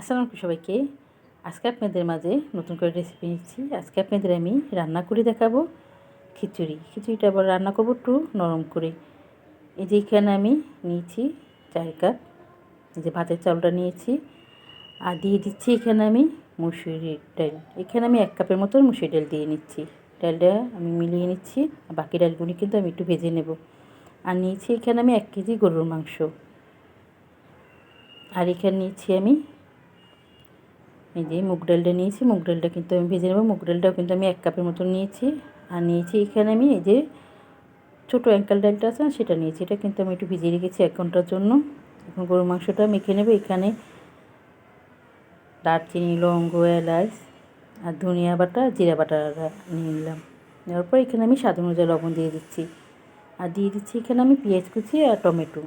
আসসালামু সবাইকে। আজকে আপনাদের মাঝে নতুন করে রেসিপি নিচ্ছি। আজকে আপনাদের আমি রান্না করে দেখাবো খিচুড়ি। খিচুড়িটা আবার রান্না করব একটু নরম করে। এই যে এখানে আমি নিয়েছি চার কাপ যে ভাতের চাউলটা নিয়েছি। আর দিয়ে দিচ্ছি এখানে আমি মুসুরির ডাল। এখানে আমি এক কাপের মতন মুসুরি ডাল দিয়ে নিচ্ছি। ডালটা আমি মিলিয়ে নিচ্ছি, আর বাকি ডালগুলি কিন্তু আমি একটু ভেজে নেব। আর নিয়েছি এখানে আমি এক কেজি গরুর মাংস। আর এখানে নিয়েছি আমি এই যে মুগ ডালটা নিয়েছি, মুগ ডালটা কিন্তু আমি ভেজে নেব। মুগ ডালটাও কিন্তু আমি এক কাপের মতো নিয়েছি। আর নিয়েছি এখানে আমি এই যে ছোটো অ্যাঙ্কাল ডালটা আছে সেটা নিয়েছি। এটা কিন্তু আমি একটু ভিজিয়ে রেখেছি এক ঘণ্টার জন্য। এখন গরুর মাংসটা আমি মেখে নেব। এখানে দারচিনি লঙ্গ এলাচ আর ধনিয়া বাটা, জিরা বাটা নিয়ে নিলাম। নেওয়ার পর এখানে আমি স্বাদ অনুযায়ী লবণ দিয়ে দিচ্ছি। আর দিয়ে দিচ্ছি এখানে আমি পেঁয়াজ কুচি আর টমেটো।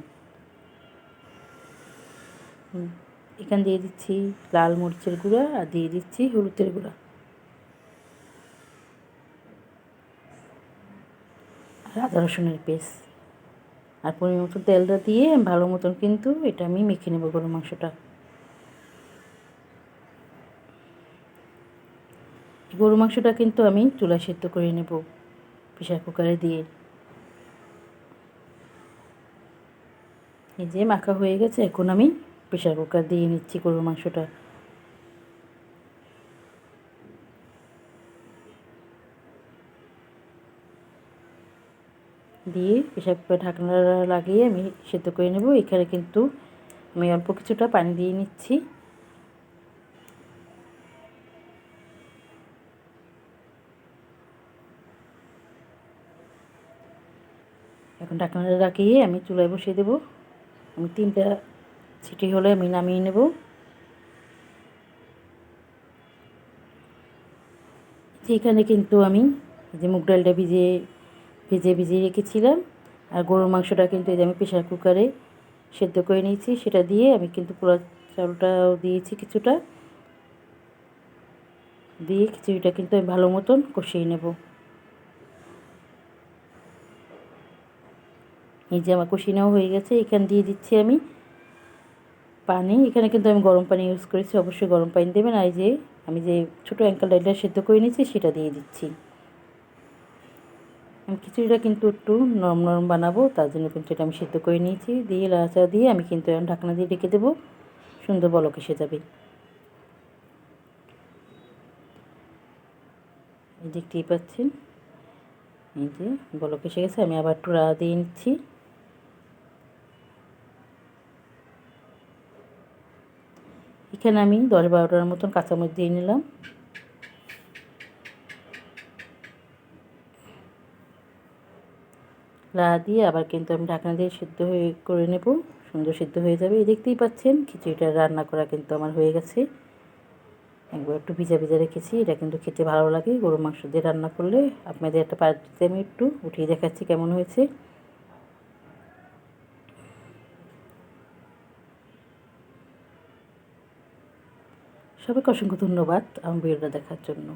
এখানে দিয়ে দিচ্ছি লাল মরিচের গুঁড়া আর দিয়ে দিচ্ছি হলুদের গুঁড়া। আর আদা রসুনের পেস্ট। আর পরিমাণ মতো তেলটা দিয়ে ভালো মতন কিন্তু এটা আমি মেখে নেব গরু মাংসটা। গরু মাংসটা কিন্তু আমি চুলা সেদ্ধ করে নেব প্রেশার কুকারে দিয়ে। এই যে মাখা হয়ে গেছে, এখন আমি প্রেশার কুকার দিয়ে নিচ্ছি গরুর মাংসটা। দিয়ে প্রেশার কুকার ঢাকনা লাগিয়ে আমি সেদ্ধ করে নেব। এখানে কিন্তু আমি অল্প কিছুটা পানি দিয়ে নিচ্ছি। এখন ঢাকনাটা লাগিয়ে আমি চুলায় বসিয়ে দেবো। আমি তিনটা ছিটি হলে, আমি নামিয়ে নেব। এখানে কিন্তু আমি যে মুগ ডালটা ভিজে, ভেজে ভিজিয়ে রেখেছিলাম। আর গরুর মাংসটা কিন্তু এই যে আমি প্রেশার কুকারে সেদ্ধ করে নিয়েছি। সেটা দিয়ে আমি কিন্তু পোলা চাউলটাও দিয়েছি কিছুটা। দিয়ে খিচুড়িটা কিন্তু আমি ভালো মতন কষিয়ে নেব। এই যে আমার কষিয়ে নেওয়া হয়ে গেছে। এখানে দিয়ে দিচ্ছি আমি পানি, এখানে কিন্তু আমি গরম পানি ইউজ করেছি, অবশ্যই গরম পানি দেবেন। আর যে আমি যে ছোটো অ্যাঙ্কাল ডালটা সেদ্ধ করে নিয়েছি, সেটা দিয়ে দিচ্ছি। আমি খিচুড়িটা কিন্তু একটু নরম নরম বানাবো, তার জন্য কিন্তু এটা আমি সেদ্ধ করে নিয়েছি। দিয়ে লাচা দিয়ে আমি কিন্তু এখন ঢাকনা দিয়ে রেখে দেবো, সুন্দর বলক এসে যাবে এই দেখতেই পাচ্ছেন, এই যে বলক এসে গেছে আমি আবার একটু রা দিয়ে নিচ্ছি। এখানে আমি দশ বারোটার মতন কাঁচামরিচ দিয়ে নিলাম। লা দিয়ে আবার কিন্তু আমি ঢাকনা দিয়ে সিদ্ধ হয়ে করে নেব। সুন্দর সিদ্ধ হয়ে যাবে। এই দেখতেই পাচ্ছেন, খিচুড়িটা রান্না করা কিন্তু আমার হয়ে গেছে। একবার একটু ভিজা ভিজা রেখেছি, এটা কিন্তু খেতে ভালো লাগে। গরু মাংস দিয়ে রান্না করলে আপনাদের একটা পাত্রে আমি একটু উঠিয়ে দেখাচ্ছি কেমন হয়েছে। সবাইকে অসংখ্য ধন্যবাদ আমার ভিডিওটা দেখার জন্য।